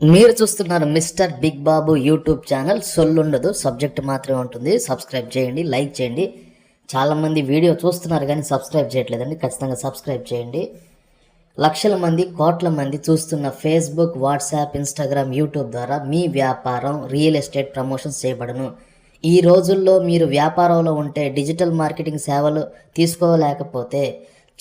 మీరు చూస్తున్నారు mister big Babu YouTube channel. సొల్లుండదు subject మాత్రమే ఉంటుంది. సబ్స్క్రైబ్ చేయండి లైక్ చేయండి. చాలామంది వీడియో చూస్తున్నారు కానీ సబ్స్క్రైబ్ చేయట్లేదండి. ఖచ్చితంగా సబ్స్క్రైబ్ చేయండి. లక్షల మంది కోట్ల మంది చూస్తున్న ఫేస్బుక్ వాట్సాప్ ఇన్స్టాగ్రామ్ యూట్యూబ్ ద్వారా మీ వ్యాపారం రియల్ ఎస్టేట్ ప్రమోషన్స్ చేయబడను. ఈ రోజుల్లో మీరు వ్యాపారంలో ఉంటే డిజిటల్ మార్కెటింగ్ సేవలు తీసుకోలేకపోతే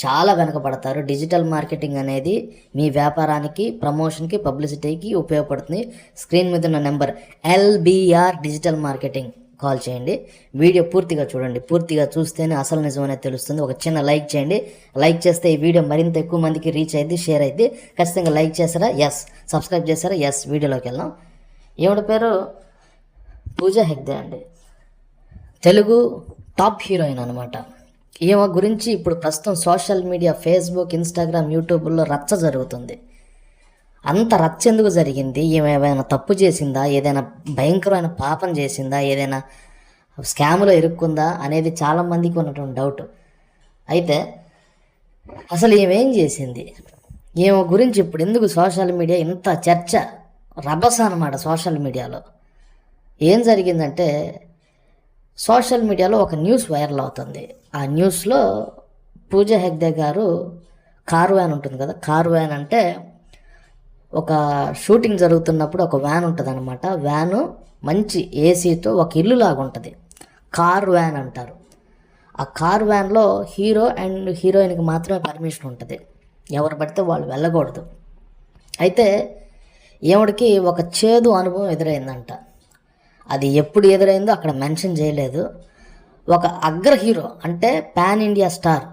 చాలా వెనకబడతారు. డిజిటల్ మార్కెటింగ్ అనేది మీ వ్యాపారానికి ప్రమోషన్కి పబ్లిసిటీకి ఉపయోగపడుతుంది. స్క్రీన్ మీద ఉన్న number LBR digital marketing call చేయండి. వీడియో పూర్తిగా చూడండి. పూర్తిగా చూస్తేనే అసలు నిజం అనేది తెలుస్తుంది. ఒక చిన్న లైక్ చేయండి. లైక్ చేస్తే ఈ వీడియో మరింత ఎక్కువ మందికి రీచ్ అయింది షేర్ అయింది ఖచ్చితంగా లైక్ చేస్తారా ఎస్ సబ్స్క్రైబ్ చేస్తారా ఎస్ వీడియోలోకి వెళ్దాం. ఏమిటి పేరు? పూజా హెగ్దే అండి. తెలుగు టాప్ హీరోయిన్ అనమాట ఈమె గురించి ఇప్పుడు ప్రస్తుతం సోషల్ మీడియా ఫేస్బుక్ ఇన్స్టాగ్రామ్ యూట్యూబ్లో రచ్చ జరుగుతుంది. అంత రచ్చ ఎందుకు జరిగింది? ఈమె ఏమైనా తప్పు చేసిందా? ఏదైనా భయంకరమైన పాపం చేసిందా? ఏదైనా స్కామ్లో ఇరుక్కుందా? అనేది చాలామందికి ఉన్నటువంటి డౌట్. అయితే అసలు ఏమేం చేసింది? ఈమె గురించి ఇప్పుడు ఎందుకు సోషల్ మీడియా ఇంత చర్చ? రభస అనమాట సోషల్ మీడియాలో. ఏం జరిగిందంటే సోషల్ మీడియాలో ఒక న్యూస్ వైరల్ అవుతుంది. ఆ న్యూస్లో పూజ హెగ్డే గారు కారు వ్యాన్ ఉంటుంది కదా కారు వ్యాన్ అంటే ఒక షూటింగ్ జరుగుతున్నప్పుడు ఒక వ్యాన్ ఉంటుంది అనమాట వ్యాను మంచి ఏసీతో ఒక ఇల్లు లాగా ఉంటుంది. కార్ వ్యాన్ అంటారు. ఆ కార్ వ్యాన్లో హీరో అండ్ హీరోయిన్కి మాత్రమే పర్మిషన్ ఉంటుంది. ఎవరు పడితే వాళ్ళు వెళ్ళకూడదు. అయితే ఈవిడికి ఒక చేదు అనుభవం ఎదురైందంట. అది ఎప్పుడు ఎదురైందో అక్కడ మెన్షన్ చేయలేదు. ఒక అగ్ర హీరో అంటే pan India star.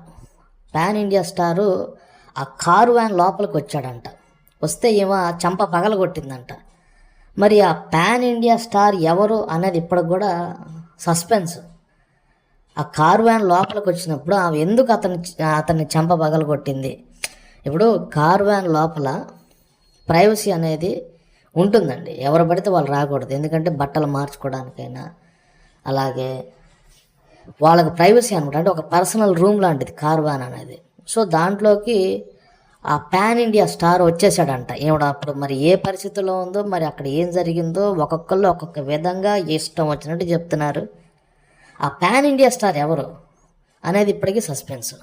Pan India star ఆ కారు వ్యాన్ లోపలికి వచ్చాడంట. వస్తే ఏమో చంప పగలగొట్టిందంట. మరి ఆ పాన్ ఇండియా స్టార్ ఎవరు అనేది ఇప్పటికి కూడా సస్పెన్స్. ఆ కారు వ్యాన్ లోపలికి వచ్చినప్పుడు ఆమె ఎందుకు అతని అతన్ని చంప పగలగొట్టింది? ఇప్పుడు కారు వ్యాన్ లోపల ప్రైవసీ అనేది ఉంటుందండి. ఎవరు పడితే వాళ్ళు రాకూడదు. ఎందుకంటే బట్టలు మార్చుకోవడానికైనా అలాగే వాళ్ళకి ప్రైవసీ అనమాట అంటే ఒక పర్సనల్ రూమ్ లాంటిది కార్వాన్ అనేది. సో దాంట్లోకి ఆ పాన్ ఇండియా స్టార్ వచ్చేసాడంట. ఏమిడ అప్పుడు మరి ఏ పరిస్థితిలో ఉందో మరి అక్కడ ఏం జరిగిందో ఒక్కొక్కళ్ళు ఒక్కొక్క విధంగా ఇష్టం వచ్చినట్టు చెప్తున్నారు. ఆ పాన్ ఇండియా స్టార్ ఎవరు అనేది ఇప్పటికీ సస్పెన్స్.